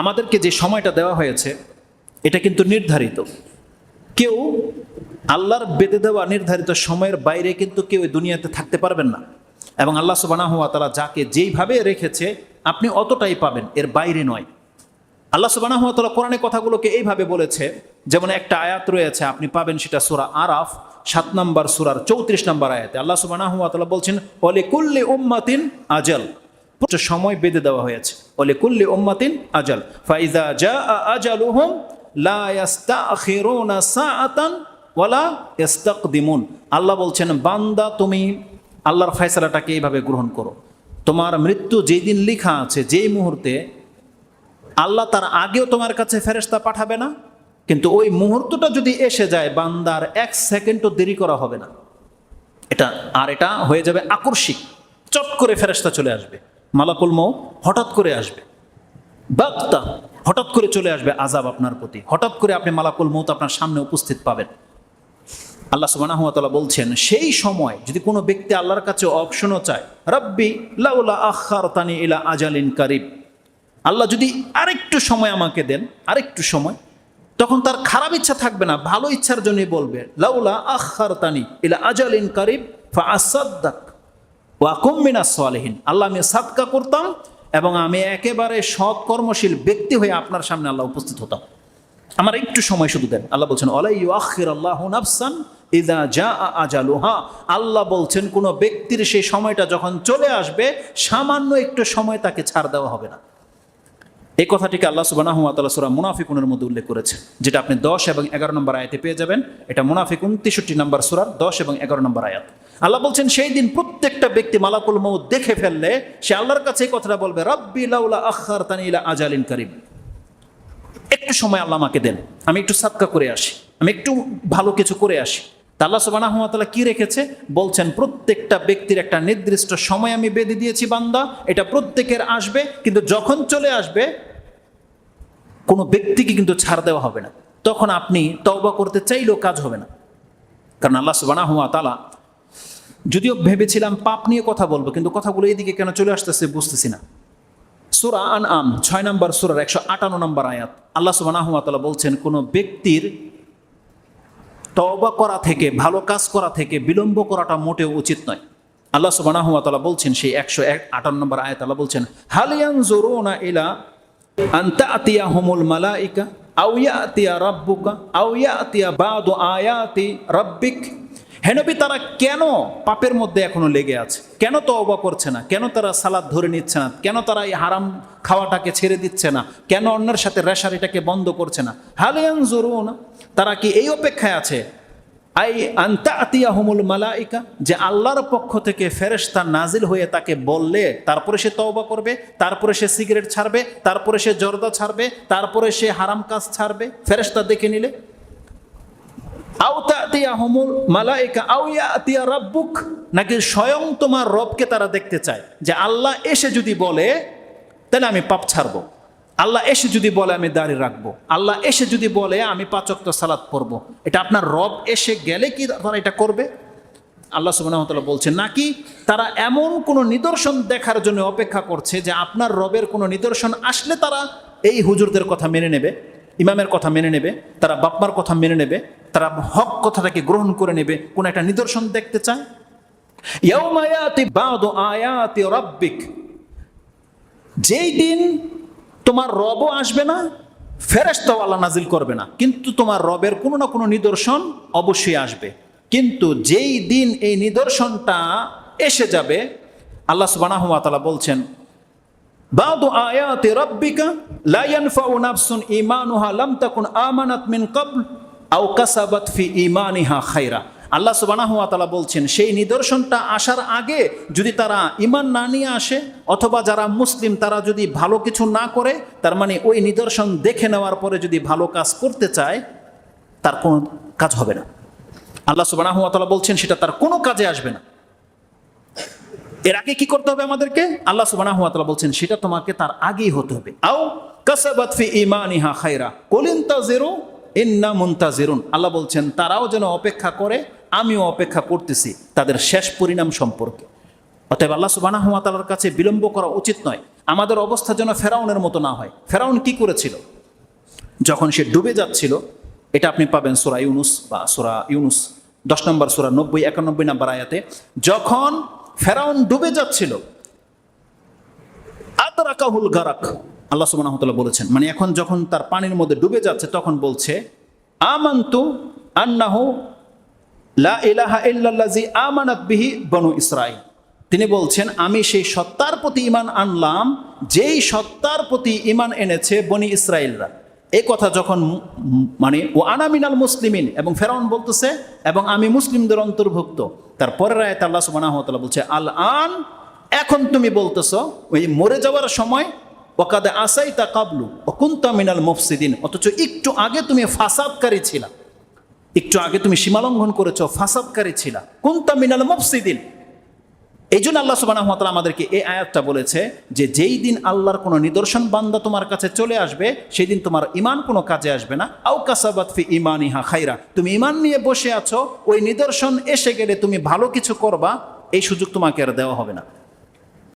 আমাদেরকে যে সময়টা দেওয়া হয়েছে, এটা কিন্তু নির্ধারিত। কেউ আল্লাহর বেঁধে দেওয়া নির্ধারিত সময়ের বাইরে কিন্তু কেউ এই দুনিয়াতে থাকতে পারবেন না। এবং আল্লাহ সুবানা হুয়া তালা যাকে যেইভাবে রেখেছে, আপনি অতটাই পাবেন, এর বাইরে নয়। আল্লাহ সুবানা হুয়া তালা কোরআনে কথাগুলোকে এইভাবে বলেছে, যেমন একটা আয়াত রয়েছে, আপনি পাবেন সেটা সুরা আরাফ, সাত নম্বর সুরার চৌত্রিশ নম্বর আয়াতে। আল্লাহ সুবানা হুয়া তালা বলছেন অলে কুল্লি উম্মাতিন আজল। সময় বেঁধে দেওয়া হয়েছে। অলে কুল্লি উম্মাতিন আজল। ফাইজা জা আজালুহুম লা ইয়াস্তাখিরুনা সাআতান ওয়ালা ইস্তাকদিমুন আল্লাহ বলছেন, বান্দা, তুমি আল্লাহর ফয়সালাটাকে এইভাবে গ্রহণ করো। তোমার মৃত্যু যেই দিন লেখা আছে, যেই মুহূর্তে আল্লাহ তার আগেও তোমার কাছে ফেরেশতা পাঠাবে না, কিন্তু ওই মুহূর্তটা যদি এসে যায়, বান্দার এক সেকেন্ডও দেরি করা হবে না। এটা, আর এটা হয়ে যাবে আকস্মিক চট করে ফেরেশতা চলে আসবে। মালাকুল মৌ হঠাৎ করে আসবে। বাক্তা হঠাৎ করে চলে আসবে আজাব আপনার প্রতি। হঠাৎ করে আপনি মালাকুল মৌত আপনার সামনে উপস্থিত পাবেন। আল্লাহ সুবাহ বলছেন, সেই সময় যদি কোনো ব্যক্তি আল্লাহর কাছে অপশনও চায়, রব্বি, লাউলা আখার তানি ইলা আজালিন কারিব। আল্লাহ যদি আরেকটু সময় আমাকে দেন, আরেকটু সময়, তখন তার খারাপ ইচ্ছা থাকবে না, ভালো ইচ্ছার জন্যই বলবে, লাউলা আখার তানি ইলা আজালিন কারিব ফা আসাদ্দাক ওয়াকুম মিনাস সালেহীন। আল্লাহ আমি সাদকা করতাম এবং আমি একেবারে সৎ কর্মশীল ব্যক্তি হয়ে আপনার সামনে আল্লাহ উপস্থিত হতাম। আমার একটু সময় শুধু দেন। আল্লাহ বলছেন আলাই আল্লাহ বলছেন, কোনো ব্যক্তির সেই সময়টা যখন চলে আসবে, সামান্য একটু সময় তাকে ছাড় দেওয়া হবে না। এই কথাটিকে আল্লাহ সুবাহ সুরা মুনাফিকুনের মধ্যে উল্লেখ করেছে, যেটা আপনি দশ এবং এগারো নম্বর আয়াতে পেয়ে যাবেন। এটা মুনাফিকুন তেষট্টি নম্বর সুরার দশ এবং এগারো নম্বর আয়াত। আল্লাহ বলছেন, সেই দিন প্রত্যেকটা ব্যক্তি মালাকুল মৌ দেখে ফেললে সে আল্লাহর কাছে কথাটা বলবে, রব্বি লাউলা আখার তানিলা আজালিন করিম। একটু সময় আল্লাহ আমাকে দেন, আমি একটু সাদকা করে আসি, আমি একটু ভালো কিছু করে আসি। তা আল্লাহ সুবাহ কি রেখেছে? বলছেন, প্রত্যেকটা ব্যক্তির একটা নির্দিষ্ট সময় আমি বেঁধে দিয়েছি, বান্দা। এটা প্রত্যেকের আসবে, কিন্তু যখন চলে আসবে, কোনো ব্যক্তিকে কিন্তু ছাড় দেওয়া হবে না। তখন আপনি তওবা করতে চাইলেও কাজ হবে না। কারণ আল্লাহ সুবাহ তালা যদিও ভেবেছিলাম পাপ নিয়ে কথা বলব, কিন্তু কথাগুলো এইদিকে কেন চলে আসতেছে বুঝতেছি না। সুরা আন আম ছয় নম্বর সুরার একশো আটান্ন নম্বর আয়াত। আল্লাহ সুবাহ বলছেন, কোনো ব্যক্তির তওবা করা থেকে, ভালো কাজ করা থেকে বিলম্ব করাটা মোটেও উচিত নয়। আল্লাহ সুবাহ বলছেন, সেই একশো এক আটান্ন নম্বর আয়াত আল্লাহ বলছেন হালিয়ান জোরোনা ইলা আন্তা আতিয়া হোমুল মালাইকা আউয়া আতিয়া রাব্বুকা আউয়া আতিয়া বাদ আয়াতি রব্বিক। হেনবি তারা কেন পাপের মধ্যে এখনও লেগে আছে? কেন তো অবা করছে না? কেন তারা সালাদ ধরে নিচ্ছে না? কেন তারা এই হারাম খাওয়াটাকে ছেড়ে দিচ্ছে না? কেন অন্যের সাথে রেশারিটাকে বন্ধ করছে না? হালিয়ান জরুন তারা কি এই অপেক্ষায় আছে? আই আন্তা আতিয়া হুমুল মালাইকা, যে আল্লাহর পক্ষ থেকে ফেরেশতা নাজিল হয়ে তাকে বললে, তারপরে সে তওবা করবে, তারপরে সে সিগারেট ছাড়বে, তারপরে সে জর্দা ছাড়বে, তারপরে সে হারাম কাজ ছাড়বে, ফেরেশতা দেখে নিলে নাকি স্বয়ং তোমার রবকে তারা দেখতে চায়? যে আল্লাহ এসে যদি বলে, তাহলে আমি পাপ ছাড়বো। আল্লাহ এসে যদি বলে, আমি দাঁড়িয়ে রাখব। আল্লাহ এসে যদি বলে, আমি পাচক্ত সালাদ পড়ব। এটা আপনার রব এসে গেলে কি তারা এটা করবে? আল্লাহ সুবাহতাল্লাহ বলছেন, নাকি তারা এমন কোনো নিদর্শন দেখার জন্য অপেক্ষা করছে যে আপনার রবের কোনো নিদর্শন আসলে তারা এই হুজুরদের কথা মেনে নেবে, ইমামের কথা মেনে নেবে, তারা বাপমার কথা মেনে নেবে তারা হক কথাটাকে গ্রহণ করে নেবে, কোন একটা নিদর্শন দেখতে চায়। রব্বিক। যেই দিন তোমার রবও আসবে না ফেরেস্তাও আল্লাহ নাজিল করবে না। কিন্তু তোমার রবের কোনো না কোনো নিদর্শন অবশ্যই আসবে। কিন্তু যেই দিন এই নিদর্শনটা এসে যাবে, আল্লাহ সুবানাহতালা বলছেন, বাদু আয়াতে রব্বিকা লায়ান লাম তাকুন আমানাত মিন কবল আও কাসাবত ফি ইমানিহা খাইরা। আল্লাহ সুবানা হুয়া বলছেন, সেই নিদর্শনটা আসার আগে যদি তারা ইমান না নিয়ে আসে, অথবা যারা মুসলিম, তারা যদি ভালো কিছু না করে, তার মানে ওই নিদর্শন দেখে নেওয়ার পরে যদি ভালো কাজ করতে চায়, তার কোনো কাজ হবে না। আল্লাহ সুবানা হুয়া বলছেন, সেটা তার কোনো কাজে আসবে না। এর আগে কি করতে হবে আমাদেরকে? আল্লাহ সুবানা হুয়া বলছেন, সেটা তোমাকে তার আগেই হতে হবে। আও কাসাবত ফি ইমানিহা খাইরা। কলিন্তা জেরো ইন্না মুনতাজিরুন। আল্লাহ বলছেন, তারাও যেন অপেক্ষা করে, আমিও অপেক্ষা করতেছি তাদের শেষ পরিণাম সম্পর্কে। অতএব আল্লাহ সুবাহ তালার কাছে বিলম্ব করা উচিত নয়। আমাদের অবস্থা যেন ফেরাউনের মতো না হয়। ফেরাউন কি করেছিল? যখন সে ডুবে যাচ্ছিল, এটা আপনি পাবেন সোরা ইউনুস বা সোরা ইউনুস, দশ নম্বর সোরা নব্বই, একানব্বই নম্বর আয়াতে। যখন ফেরাউন ডুবে যাচ্ছিল, আতরাকাহুল গারাক আল্লাহ সুবহানাহু বলেছেন মানে এখন যখন তার পানির মধ্যে ডুবে যাচ্ছে, তখন বলছে, আমান্তু আন্নাহু লা ইলাহা তিনি বলছেন, আমি সেই সত্তার প্রতি ইমান আনলাম, যেই সত্তার প্রতি ইমান এনেছে বনি ইসরায়েলরা এই কথা যখন মানে ও আনামিনাল মুসলিমিন, এবং ফেরাউন বলতেছে, এবং আমি মুসলিমদের অন্তর্ভুক্ত। তার পরের আয়াত আল্লাহ তাআলা বলছে, আল আন, এখন তুমি বলতেছো, ওই মরে যাওয়ার সময় ওকাদে আসাই তা কাবলু ও কুন্তা মিনাল মুফসিদিন। অথচ একটু আগে তুমি ফাসাদকারী ছিলা। একটু আগে তুমি সীমালঙ্ঘন করেছ, ফাসাদকারী ছিলা। কুন্তা মিনাল এই জন্য আল্লাহ সুবাহ আমাদেরকে এই আয়াতটা বলেছে যে, যেই দিন আল্লাহর কোনো নিদর্শন বান্দা তোমার কাছে চলে আসবে, সেই দিন তোমার ইমান কোনো কাজে আসবে না। আউ কাসাবাত ফি ইমান ইহা খাইরা তুমি ইমান নিয়ে বসে আছো, ওই নিদর্শন এসে গেলে তুমি ভালো কিছু করবা, এই সুযোগ তোমাকে আর দেওয়া হবে না।